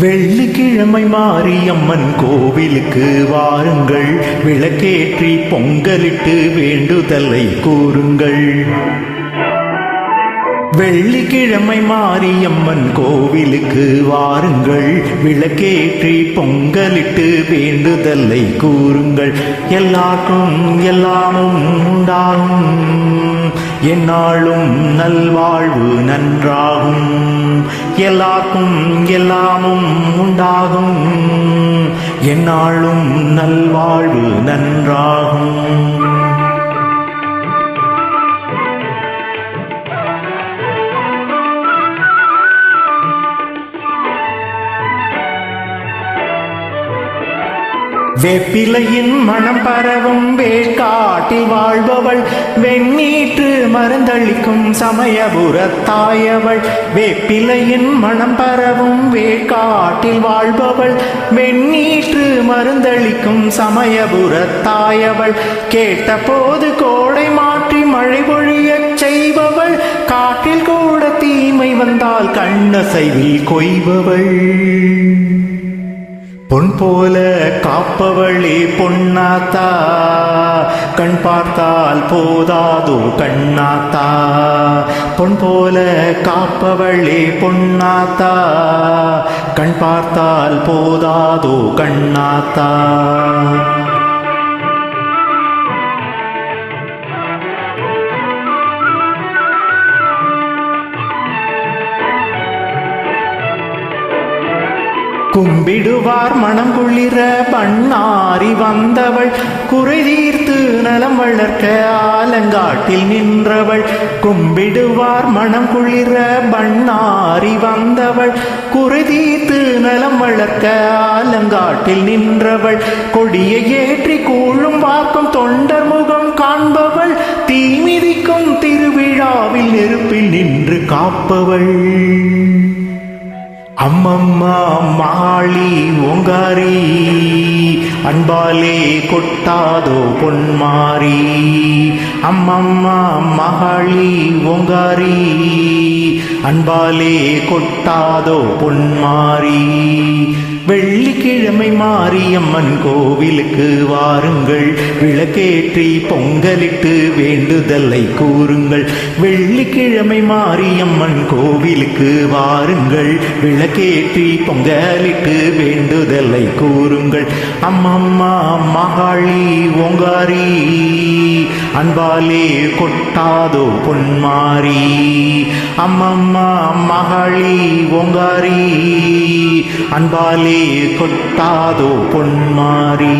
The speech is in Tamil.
வெள்ளிக்கிழமை மாரியம்மன் கோவிலுக்கு வாருங்கள். விளக்கேற்றி பொங்கலிட்டு வேண்டுதலை கூறுங்கள். வெள்ளிக்கிழமை மாரியம்மன் கோவிலுக்கு வாருங்கள். விளக்கேற்றி பொங்கலிட்டு வேண்டுதலை கூறுங்கள். எல்லாருக்கும் எல்லாமும் உண்டாகும். என்னாலும் நல்வாழ்வு நன்றாகும். எல்லாக்கும் எல்லாமும் உண்டாகும். என்னாலும் நல்வாழ்வு நன்றாகும். வெப்பிலையின் மனம் பரவும் வேட்காட்டில் வாழ்பவள். வெண்ணீற்று மருந்தளிக்கும் சமயபுரத்தாயவள். வேப்பிலையின் மனம் பரவும் வேட்காட்டில் வாழ்பவள். வெண்ணீற்று மருந்தளிக்கும் சமயபுரத்தாயவள். கேட்டபோது கோடை மாற்றி மழை பொழியச் செய்பவள். காட்டில் கூட தீமை வந்தால் கண்ணசைவில் கொய்பவள். பொன் போல காப்பவழி பொன்னாத்தா. கண் பார்த்தால் போதாதோ கண்ணாத்தா. பொன் போல காப்பவழி பொன்னாத்தா. கண் பார்த்தால் போதாதோ கண்ணாத்தா. கும்பிடுவார் மனம் குளிர பண்ணாரி வந்தவள். குறை தீர்த்து நலம் வளர்க்க ஆலங்காட்டில் நின்றவள். கும்பிடுவார் மனம் குளிர பண்ணாரி வந்தவள். குறை தீர்த்து நலம் வளர்க்க ஆலங்காட்டில் நின்றவள். கொடியை ஏற்றி கூழும் வாக்கும் தொண்டர் முகம் காண்பவள். தீமிதிக்கும் திருவிழாவில் நெருப்பில் நின்று காப்பவள். அம்மம்மா மாளி ஓங்காரி அன்பாலே கொட்டாதோ பொன்மாரி அம்மம்மா மகாளி ஓங்காரி அன்பாலே கொட்டாதோ பொன்மாரி வெள்ளிக்கிழமை மாரியம்மன் கோவிலுக்கு வாருங்கள். விளக்கேற்றி பொங்கலிட்டு வேண்டுதலை கூறுங்கள். வெள்ளிக்கிழமை மாரியம்மன் கோவிலுக்கு வாருங்கள். விளக்கேற்றி பொங்கலிட்டு வேண்டுதலை கூறுங்கள். அம்மம்மா மகாளி ஓங்காரி அன்பாலே கொட்டாதோ பொன்மாரி. அம்மம்மா மகாளி ஓங்காரி அன்பாலே கொட்டாதோ பொன்மாரி.